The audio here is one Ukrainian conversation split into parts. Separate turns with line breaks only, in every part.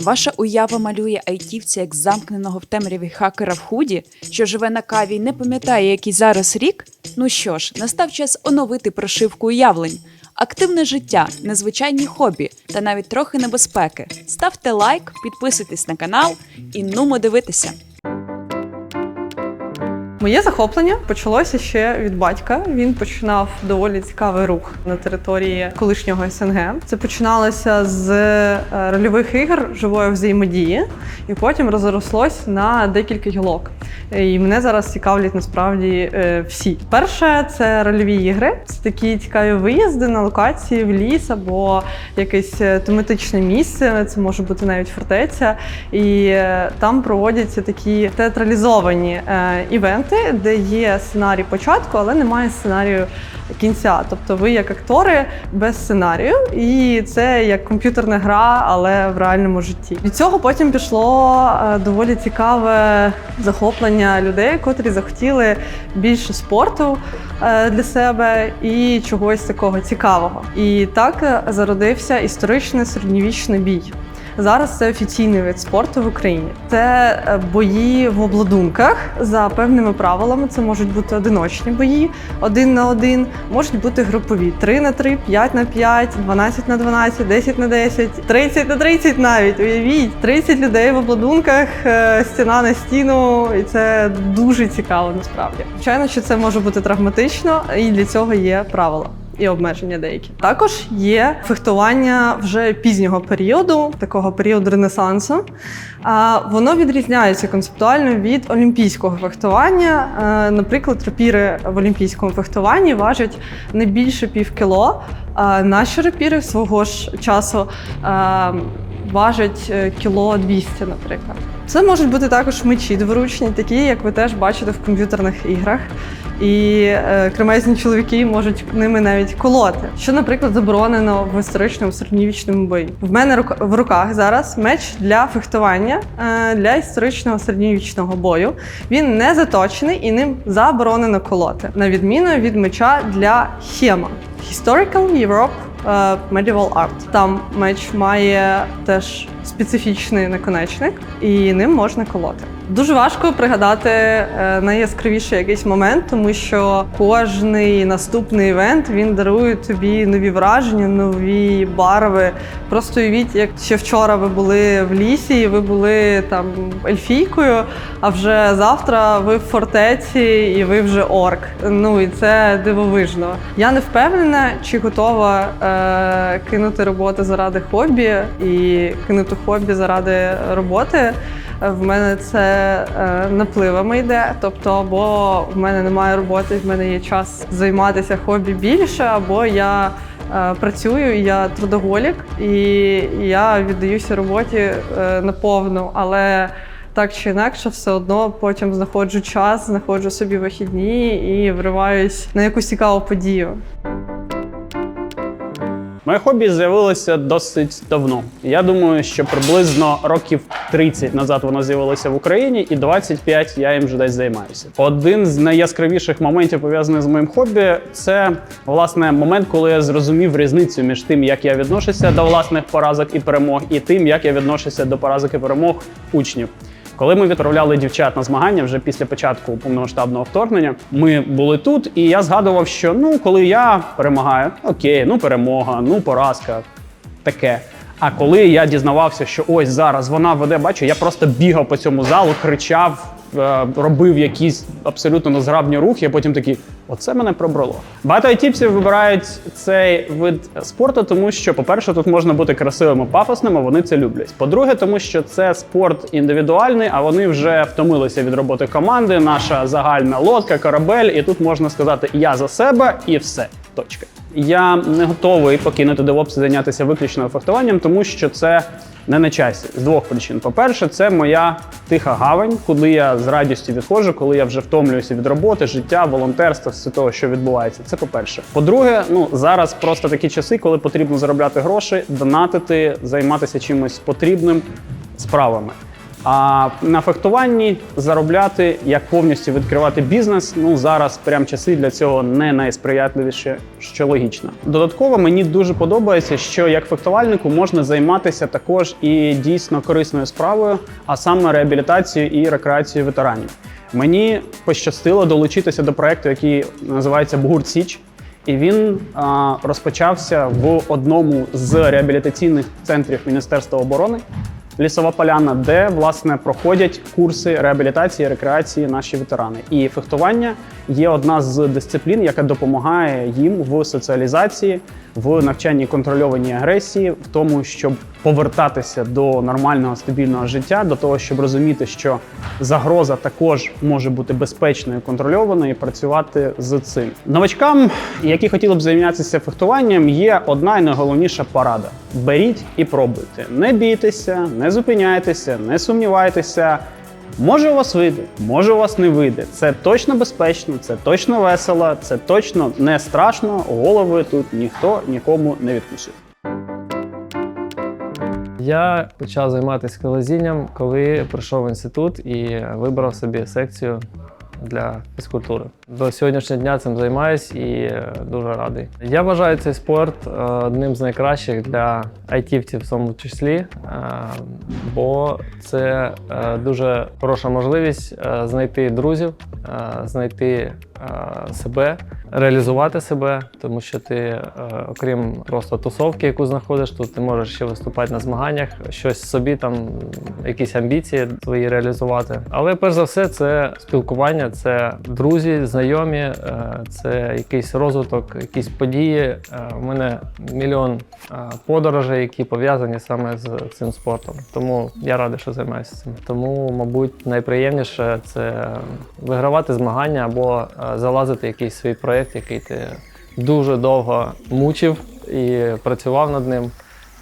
Ваша уява малює айтівця як замкненого в темряві хакера в худі, що живе на каві і не пам'ятає, який зараз рік. Ну що ж, настав час оновити прошивку уявлень. Активне життя, незвичайні хобі та навіть трохи небезпеки. Ставте лайк, підписуйтесь на канал і нумо дивитися.
Моє захоплення почалося ще від батька. Він починав доволі цікавий рух на території колишнього СНГ. Це починалося з е, рольових ігор живої взаємодії, і потім розрослось на декілька гілок. І мене зараз цікавлять насправді е, всі. Перше це рольові ігри. Це такі цікаві виїзди на локації в ліс або якесь е, тематичне місце. Це може бути навіть фортеця. І там проводяться такі театралізовані е, івенти, де є сценарій початку, але немає сценарію кінця. Тобто ви як актори без сценарію, і це як комп'ютерна гра, але в реальному житті. Від цього потім пішло е, доволі цікаве захоплення людей, котрі захотіли більше спорту е, для себе і чогось такого цікавого. І так е, зародився історичний середньовічний бій. Зараз це офіційний вид спорту в Україні. Це е, бої в обладунках за певними правилами. Це можуть бути одиночні бої, один на один, можуть бути групові 3 на 3, 5 на 5, 12 на 12, 10 на 10, 30 на 30 навіть. Уявіть, 30 людей в обладунках, е, стіна на стіну, і це дуже цікаво насправді. Звичайно, що це може бути травматично, і для цього є правила і обмеження деякі. Також є фехтування вже пізнього періоду, такого періоду Ренесансу. Воно відрізняється концептуально від олімпійського фехтування. Е, Наприклад, рапіри в олімпійському фехтуванні важать не більше пів кіло. Наші рапіри свого ж часу важать е, кіло 200, наприклад. Це можуть бути також мечі дворучні, такі, як ви теж бачите в комп'ютерних іграх. І е, кремезні чоловіки можуть ними навіть колоти, що, наприклад, заборонено в історичному середньовічному бої. В мене рук- в руках зараз меч для фехтування е, для історичного середньовічного бою. Він не заточений і ним заборонено колоти, на відміну від меча для хема. Historical Europe Medieval Art. Там меч має теж специфічний наконечник, і ним можна колоти. Дуже важко пригадати е, найяскравіший якийсь момент, тому що кожний наступний івент він дарує тобі нові враження, нові барви. Просто уявіть, як ще вчора ви були в лісі, і ви були там ельфійкою, а вже завтра ви в фортеці і ви вже орк. Ну і це дивовижно. Я не впевнена, чи готова е, кинути роботу заради хобі і кинути хобі заради роботи. В мене це е, напливами йде. Тобто, або в мене немає роботи, в мене є час займатися хобі більше, або я е, працюю, я трудоголік, і я віддаюся роботі е, наповну. Але так чи інакше, все одно потім знаходжу час, знаходжу собі вихідні і вриваюсь на якусь цікаву подію.
Моє хобі з'явилося досить давно. Я думаю, що приблизно років 30 назад воно з'явилося в Україні, і 25 я їм вже десь займаюся. Один з найяскравіших моментів пов'язаних з моїм хобі, це власне момент, коли я зрозумів різницю між тим, як я відношуся до власних поразок і перемог, і тим, як я відношуся до поразок і перемог учнів. Коли ми відправляли дівчат на змагання вже після початку повномасштабного вторгнення, ми були тут, і я згадував, що ну коли я перемагаю, окей, ну перемога, ну поразка, таке. А коли я дізнавався, що ось зараз вона веде, бачу, я просто бігав по цьому залу, кричав, е, робив якісь абсолютно незграбні рухи. Я потім такий, оце мене пробрало. Багато айтівців вибирають цей вид спорту, тому що, по-перше, тут можна бути красивим і пафосним, а вони це люблять. По-друге, тому що це спорт індивідуальний, а вони вже втомилися від роботи команди, наша загальна лодка, корабель, і тут можна сказати я за себе і все. Точка. Я не готовий покинути DevOps і зайнятися виключно фехтуванням, тому що це не на часі з двох причин. По-перше, це моя тиха гавань, куди я з радістю відходжу, коли я вже втомлююся від роботи, життя, волонтерства, все того, що відбувається. Це по-перше. По-друге, ну зараз просто такі часи, коли потрібно заробляти гроші, донатити, займатися чимось потрібним справами. А на фехтуванні заробляти, як повністю відкривати бізнес, ну зараз прям часи для цього не найсприятливіше, що логічно. Додатково мені дуже подобається, що як фехтувальнику можна займатися також і дійсно корисною справою, а саме реабілітацією і рекреацією ветеранів. Мені пощастило долучитися до проекту, який називається Бгурт Січ. І він а, розпочався в одному з реабілітаційних центрів Міністерства оборони Лісова Поляна, де власне проходять курси реабілітації, рекреації наші ветерани. І фехтування є одна з дисциплін, яка допомагає їм в соціалізації, в навчанні контрольованій агресії, в тому, щоб повертатися до нормального стабільного життя, до того, щоб розуміти, що загроза також може бути безпечною, контрольованою, і працювати з цим. Новачкам, які хотіли б займатися фехтуванням, є одна і найголовніша порада: беріть і пробуйте. Не бійтеся, не зупиняйтеся, не сумнівайтеся. Може у вас вийде, може у вас не вийде. Це точно безпечно, це точно весело, це точно не страшно. Голови тут ніхто нікому не відкусив.
Я почав займатися скалозінням, коли прийшов в інститут і вибрав собі секцію для фізкультури. До сьогоднішнього дня цим займаюсь і е, дуже радий. Я вважаю цей спорт е, одним з найкращих для айтівців в тому числі, е, бо це дуже хороша можливість знайти друзів, знайти себе, реалізувати себе, тому що ти, окрім просто тусовки, яку знаходиш, тут ти можеш ще виступати на змаганнях, щось собі там, якісь амбіції твої реалізувати. Але перш за все, це спілкування, це друзі, знайомі, е, це якийсь розвиток, якісь події. Е, У мене мільйон е, подорожей, які пов'язані саме з цим спортом. Тому я радий, що займаюся цим. Тому, мабуть, найприємніше це вигравати змагання або е, залазити якийсь свій проєкт, який ти дуже довго мучив і працював над ним.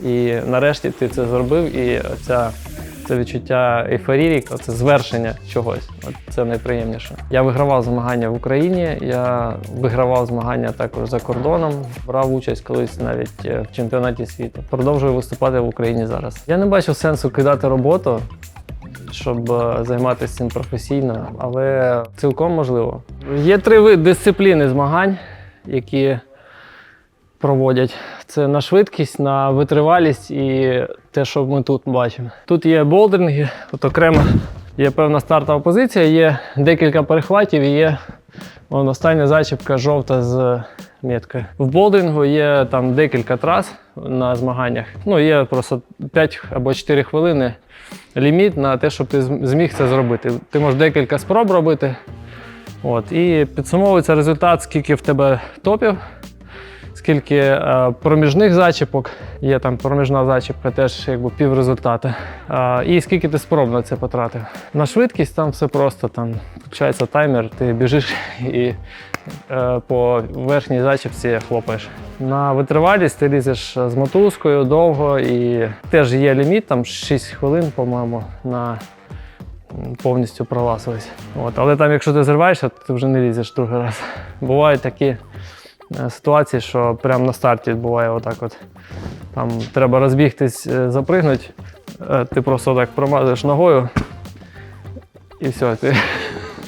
І нарешті ти це зробив, і ця це відчуття ейфорії, це звершення чогось. От це найприємніше. Я вигравав змагання в Україні, я вигравав змагання також за кордоном, брав участь колись навіть е, в чемпіонаті світу. Продовжую виступати в Україні зараз. Я не бачу сенсу кидати роботу. Щоб е, займатися цим професійно, але цілком можливо. Є три дисципліни змагань, які проводять. Це на швидкість, на витривалість і те, що ми тут бачимо. Тут є болдеринги, от окремо є певна стартова позиція, є декілька перехватів і є вон, остання зачіпка жовта з меткою. В болдингу є там декілька трас на змаганнях. Ну, є просто 5 або 4 хвилини ліміт на те, щоб ти зміг це зробити. Ти можеш декілька спроб робити. От, і підсумовується результат, скільки в тебе топів, скільки е, проміжних зачіпок, є там проміжна зачіпка, теж якби пів результата. Е, і скільки ти спроб на це потратив. На швидкість там все просто, там включається таймер, ти біжиш і е, по верхній зачіпці хлопаєш. На витривалість ти лізеш з мотузкою довго і теж є ліміт, там 6 хвилин, по-моєму, на повністю проласуватись. От, але там, якщо ти зриваєшся, то ти вже не лізеш другий раз. Бувають такі е, ситуації, що прямо на старті буває отак от. Там треба розбігтись, е, запригнути, е, ти просто так промазуєш ногою і все, ти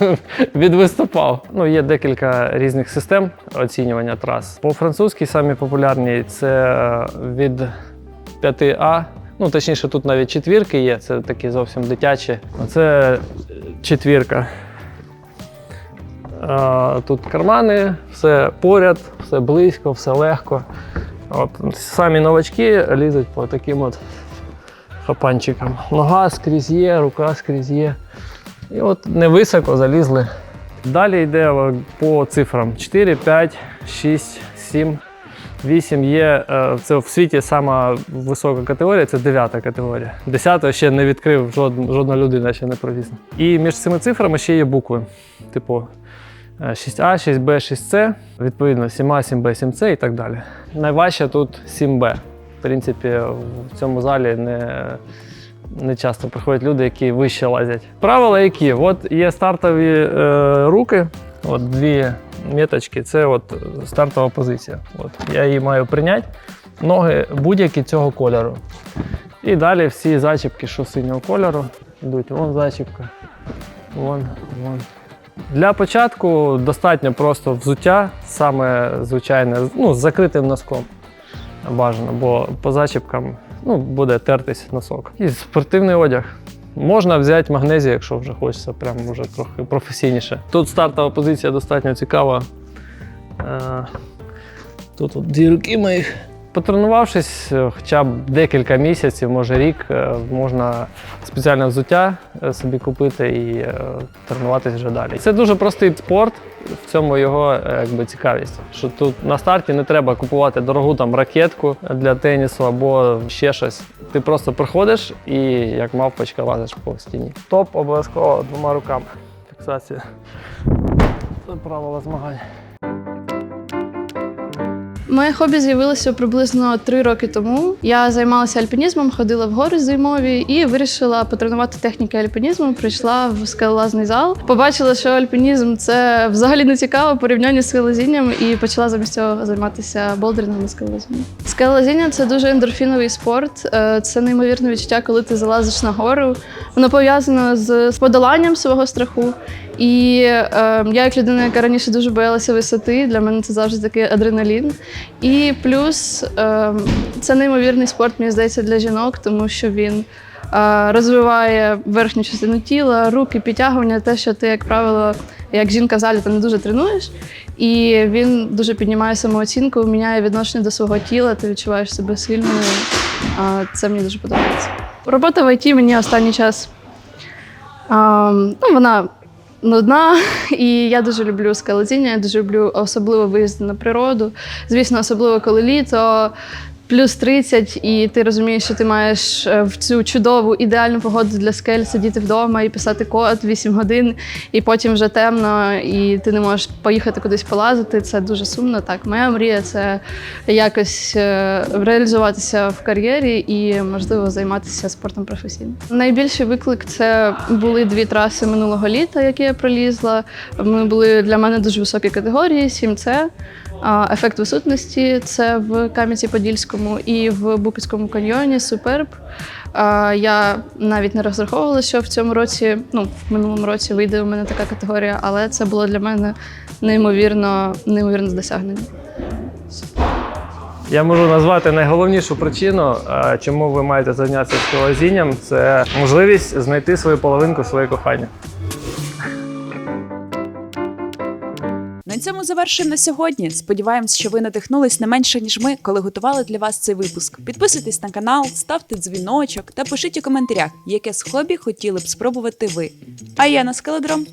відвиступав. Ну, є декілька різних систем оцінювання трас. По-французьки самі популярні це від 5А. Ну, точніше, тут навіть четвірки є, це такі зовсім дитячі. Це четвірка. Е, Тут кармани, все поряд, все близько, все легко. От, самі новачки лізуть по таким от хапанчикам. Нога скрізь є, рука скрізь є. І от невисоко залізли. Далі йде по цифрам 4, 5, 6, 7, 8 є. е, Це в світі сама висока категорія, це 9 категорія. 10 ще не відкрив, жодна, людина ще не провісна. І між цими цифрами ще є букви. Типу 6А, 6Б, 6С, відповідно 7А, 7Б, 7С і так далі. Найважче тут 7Б. В принципі, в цьому залі не, не часто приходять люди, які вище лазять. Правила які? От є стартові е, руки, от дві міточки, це от стартова позиція. От, я її маю прийняти. Ноги будь-які цього кольору. І далі всі зачіпки, що синього кольору, йдуть вон зачіпка, вон, вон. Для початку достатньо просто взуття, саме звичайне, ну, з закритим носком бажано, бо по зачіпкам ну, буде тертись носок. І спортивний одяг. Можна взяти магнезію, якщо вже хочеться, прям вже трохи професійніше. Тут стартова позиція достатньо цікава. Е, Тут от дірки моїх. Потренувавшись е, хоча б декілька місяців, може рік, е, можна спеціальне взуття е, собі купити і тренуватися вже далі. Це дуже простий спорт, в цьому його якби, цікавість. Що тут на старті не треба купувати дорогу там ракетку для тенісу або ще щось. Ти просто приходиш і як мавпочка лазиш по стіні. Топ обов'язково двома руками. Фіксація. Це правила змагань.
Моє хобі з'явилося приблизно три роки тому. Я займалася альпінізмом, ходила в гори зимові і вирішила потренувати техніки альпінізму. Прийшла в скелелазний зал. Побачила, що альпінізм це взагалі не цікаво в порівнянні з скелелазінням, і почала замість цього займатися болдерінгом і скелелазінням. Скелелазіння – це дуже ендорфіновий спорт. Е, Це неймовірне відчуття, коли ти залазиш на гору. Воно пов'язано з подоланням свого страху. І е, я, як людина, яка раніше дуже боялася висоти, для мене це завжди такий адреналін. І плюс е, це неймовірний спорт, мені здається, для жінок, тому що він е, розвиває верхню частину тіла, руки, підтягування, те, що ти, як правило, як жінка в залі, ти не дуже тренуєш. І він дуже піднімає самооцінку, міняє відношення до свого тіла, ти відчуваєш себе сильною. Це мені дуже подобається. Робота в ІТ мені останній час. А, ну, вона нудна, і я дуже люблю скалозіння, я дуже люблю особливо виїзди на природу. Звісно, особливо коли літо. Плюс 30, і ти розумієш, що ти маєш е, в цю чудову ідеальну погоду для скель сидіти вдома і писати код 8 годин, і потім вже темно, і ти не можеш поїхати кудись полазити. Це дуже сумно. Так, моя мрія це якось е, реалізуватися в кар'єрі і, можливо, займатися спортом професійно. Найбільший виклик це були дві траси минулого літа, які я пролізла. Вони були для мене дуже високі категорії: 7C. Ефект висутності це в Кам'янці-Подільському і в Буківському каньйоні Суперб. Я навіть не розраховувала, що в цьому році, ну в минулому році вийде у мене така категорія, але це було для мене неймовірно, неймовірне досягнення.
Я можу назвати найголовнішу причину, чому ви маєте зайнятися скалолазінням, це можливість знайти свою половинку, своє кохання.
Цьому завершуємо на сьогодні. Сподіваємось, що ви надихнулись не менше ніж ми, коли готували для вас цей випуск. Підписуйтесь на канал, ставте дзвіночок та пишіть у коментарях, яке з хобі хотіли б спробувати ви. А я на скеледром.